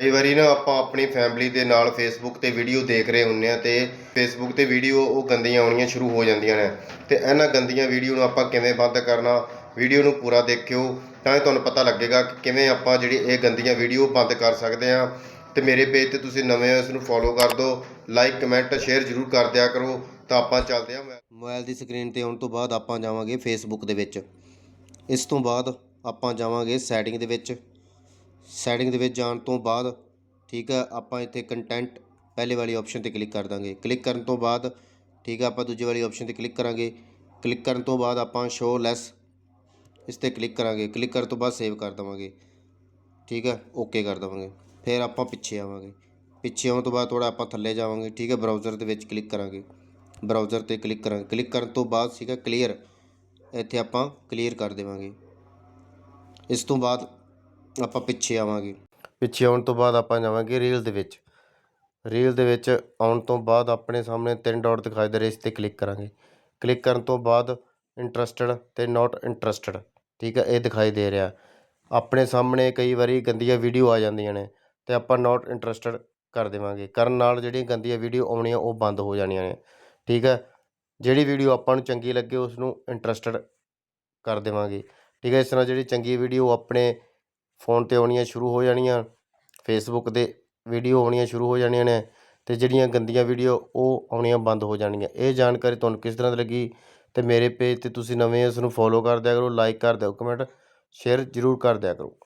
ਕਈ ਵਾਰੀ ਨਾ ਆਪਾਂ ਆਪਣੀ ਫੈਮਿਲੀ ਦੇ ਨਾਲ ਫੇਸਬੁੱਕ ਤੇ ਵੀਡੀਓ ਦੇਖ ਰਹੇ ਹੁੰਨੇ ਆ ਤੇ ਫੇਸਬੁੱਕ ਤੇ ਵੀਡੀਓ ਉਹ ਗੰਦੀਆਂ ਆਉਣੀਆਂ ਸ਼ੁਰੂ ਹੋ ਜਾਂਦੀਆਂ ਨੇ। ਤੇ ਇਹਨਾਂ ਗੰਦੀਆਂ ਵੀਡੀਓ ਨੂੰ ਆਪਾਂ ਕਿਵੇਂ ਬੰਦ ਕਰਨਾ ਵੀਡੀਓ ਨੂੰ ਪੂਰਾ ਦੇਖਿਓ, ਤਾਂ ਹੀ ਤੁਹਾਨੂੰ ਪਤਾ ਲੱਗੇਗਾ ਕਿ ਕਿਵੇਂ ਆਪਾਂ ਜਿਹੜੀ ਇਹ ਗੰਦੀਆਂ ਵੀਡੀਓ ਬੰਦ ਕਰ ਸਕਦੇ ਆ ਤੇ ਮੇਰੇ ਪੇਜ ਤੇ ਤੁਸੀਂ ਨਵੇਂ ਹੋ, ਇਸ ਨੂੰ ਫੋਲੋ ਕਰ ਦਿਓ ਲਾਈਕ ਕਮੈਂਟ ਸ਼ੇਅਰ ਜ਼ਰੂਰ ਕਰ ਦਿਆ ਕਰੋ, ਤਾਂ ਆਪਾਂ ਚੱਲਦੇ ਆ ਮੋਬਾਈਲ ਦੀ ਸਕਰੀਨ ਤੇ ਆਉਣ ਤੋਂ ਬਾਅਦ ਆਪਾਂ ਜਾਵਾਂਗੇ ਫੇਸਬੁੱਕ ਦੇ ਵਿੱਚ। ਇਸ ਤੋਂ ਬਾਅਦ ਆਪਾਂ ਜਾਵਾਂਗੇ ਸੈਟਿੰਗ ਦੇ ਵਿੱਚ। ਸੈਟਿੰਗ ਦੇ ਵਿੱਚ ਜਾਣ ਤੋਂ ਬਾਅਦ, ਠੀਕ ਹੈ, ਆਪਾਂ ਇੱਥੇ ਕੰਟੈਂਟ ਪਹਿਲੇ ਵਾਲੀ ਆਪਸ਼ਨ ਤੇ ਕਲਿੱਕ ਕਰ ਦਾਂਗੇ। ਕਲਿੱਕ ਕਰਨ ਤੋਂ ਬਾਅਦ, ਠੀਕ ਹੈ, ਆਪਾਂ ਦੂਜੀ ਵਾਲੀ ਆਪਸ਼ਨ ਤੇ ਕਲਿੱਕ ਕਰਾਂਗੇ। ਕਲਿੱਕ ਕਰਨ ਤੋਂ ਬਾਅਦ ਆਪਾਂ ਸ਼ੋ ਲੈਸ ਇਸ ਤੇ ਕਲਿੱਕ ਕਰਾਂਗੇ। ਕਲਿੱਕ ਕਰਨ ਤੋਂ ਬਾਅਦ ਸੇਵ ਕਰ ਦਵਾਂਗੇ। ਠੀਕ ਹੈ ਓਕੇ ਕਰ ਦਵਾਂਗੇ। ਫਿਰ ਆਪਾਂ ਪਿੱਛੇ ਆਵਾਂਗੇ। ਪਿੱਛੇ ਆਉਣ ਤੋਂ ਬਾਅਦ ਥੋੜਾ ਆਪਾਂ ਥੱਲੇ ਜਾਵਾਂਗੇ। ਠੀਕ ਹੈ ਬਰਾਊਜ਼ਰ ਦੇ ਵਿੱਚ ਕਲਿੱਕ ਕਰਾਂਗੇ। ਬਰਾਊਜ਼ਰ ਤੇ ਕਲਿੱਕ ਕਰਾਂਗੇ। ਕਲਿੱਕ ਕਰਨ ਤੋਂ ਬਾਅਦ ਸੀਗਾ ਕਲੀਅਰ ਇੱਥੇ ਆਪਾਂ ਕਲੀਅਰ ਕਰ ਦੇਵਾਂਗੇ। ਇਸ ਤੋਂ ਬਾਅਦ ਆਪਾਂ ਪਿੱਛੇ ਆਵਾਂਗੇ। ਪਿੱਛੇ ਆਉਣ ਤੋਂ ਬਾਅਦ ਆਪਾਂ ਜਾਵਾਂਗੇ ਰੀਲ ਦੇ ਵਿੱਚ। ਰੀਲ ਦੇ ਵਿੱਚ ਆਉਣ ਤੋਂ ਬਾਅਦ ਆਪਣੇ ਸਾਹਮਣੇ ਤਿੰਨ ਡਾਟ ਦਿਖਾਈ ਦੇ ਰਹੇ ਇਸ ਤੇ ਕਲਿੱਕ ਕਰਾਂਗੇ। ਕਲਿੱਕ ਕਰਨ ਤੋਂ ਬਾਅਦ ਇੰਟਰਸਟਡ ਤੇ ਨਾਟ ਇੰਟਰਸਟਡ ਠੀਕ ਹੈ ਇਹ ਦਿਖਾਈ ਦੇ ਰਿਹਾ। ਆਪਣੇ ਸਾਹਮਣੇ ਕਈ ਵਾਰੀ ਗੰਦੀਆਂ ਵੀਡੀਓ ਆ ਜਾਂਦੀਆਂ ਨੇ ਤੇ ਆਪਾਂ ਨਾਟ ਇੰਟਰਸਟਡ ਕਰ ਦੇਵਾਂਗੇ। ਕਰਨ ਨਾਲ ਜਿਹੜੀਆਂ ਗੰਦੀਆਂ ਵੀਡੀਓ ਆਉਣੀਆਂ ਉਹ ਬੰਦ ਹੋ ਜਾਣੀਆਂ ਨੇ, ਠੀਕ ਹੈ ਜਿਹੜੀ ਵੀਡੀਓ ਆਪਾਂ ਨੂੰ ਚੰਗੀ ਲੱਗੇ ਉਸ ਨੂੰ ਇੰਟਰਸਟਡ ਕਰ ਦੇਵਾਂਗੇ। ਠੀਕ ਹੈ ਇਸ ਤਰ੍ਹਾਂ ਜਿਹੜੀ ਚੰਗੀ ਵੀਡੀਓ ਆਪਣੇ ਫੋਨ ਤੇ ਆਉਣੀਆਂ ਸ਼ੁਰੂ ਹੋ ਜਾਣੀਆਂ ਫੇਸਬੁੱਕ ਤੇ ਵੀਡੀਓ ਆਉਣੀਆਂ ਸ਼ੁਰੂ ਹੋ ਜਾਣੀਆਂ ਨੇ ਅਤੇ ਜਿਹੜੀਆਂ ਗੰਦੀਆਂ ਵੀਡੀਓ ਉਹ ਆਉਣੀਆਂ ਬੰਦ ਹੋ ਜਾਣਗੀਆਂ। ਇਹ ਜਾਣਕਾਰੀ ਤੁਹਾਨੂੰ ਕਿਸ ਤਰ੍ਹਾਂ ਦੀ ਲੱਗੀ ਅਤੇ ਮੇਰੇ ਪੇਜ ਤੇ ਤੁਸੀਂ ਨਵੇਂ ਹੋ ਇਸ ਨੂੰ ਫੋਲੋ ਕਰ ਦਿਆ ਕਰੋ ਲਾਈਕ ਕਰ ਦਿਓ ਕਮੈਂਟ ਸ਼ੇਅਰ ਜ਼ਰੂਰ ਕਰ ਦਿਆ ਕਰੋ।